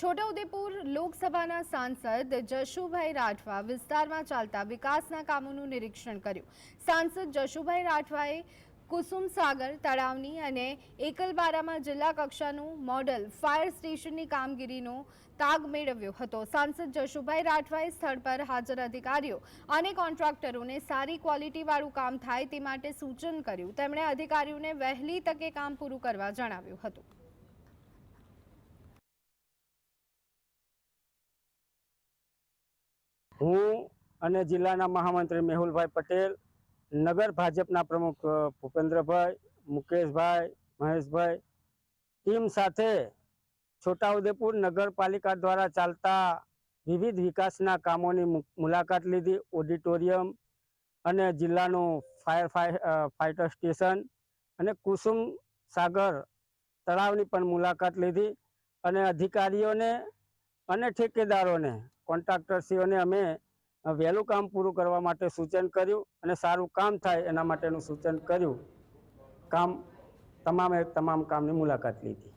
છોટાઉદેપુર લોકસભાના સાંસદ જશુભાઈ રાઠવા વિસ્તારમાં ચાલતા વિકાસના કામોનું નિરીક્ષણ કર્યું. સાંસદ જશુભાઈ રાઠવાએ કુસુમ સાગર તળાવની અને એકલબારામાં જિલ્લા કક્ષાનું મોડલ ફાયર સ્ટેશનની કામગીરીનો તાગ મેળવ્યો હતો. સાંસદ જશુભાઈ રાઠવાએ સ્થળ પર હાજર અધિકારીઓ અને કોન્ટ્રાક્ટરોને સારી ક્વોલિટીવાળું કામ થાય તે માટે સૂચન કર્યું. તેમણે અધિકારીઓને વહેલી તકે કામ પૂરું કરવા જણાવ્યું હતું. હું અને જિલ્લાના મહામંત્રી મેહુલભાઈ પટેલ, નગર ભાજપના પ્રમુખ ભૂપેન્દ્રભાઈ, મુકેશભાઈ, મહેશભાઈ, ટીમ સાથે છોટાઉદેપુર નગરપાલિકા દ્વારા ચાલતા વિવિધ વિકાસના કામોની મુલાકાત લીધી. ઓડિટોરિયમ અને જિલ્લાનું ફાયર ફાય ફાઇટર સ્ટેશન અને કુસુમ સાગર તળાવની પણ મુલાકાત લીધી. અને અધિકારીઓને અને ઠેકેદારોને કોન્ટ્રાક્ટરશ્રીઓને અમે વહેલું કામ પૂરું કરવા માટે સૂચન કર્યું અને સારું કામ થાય એના માટેનું સૂચન કર્યું. કામ, તમામે તમામ કામની મુલાકાત લીધી.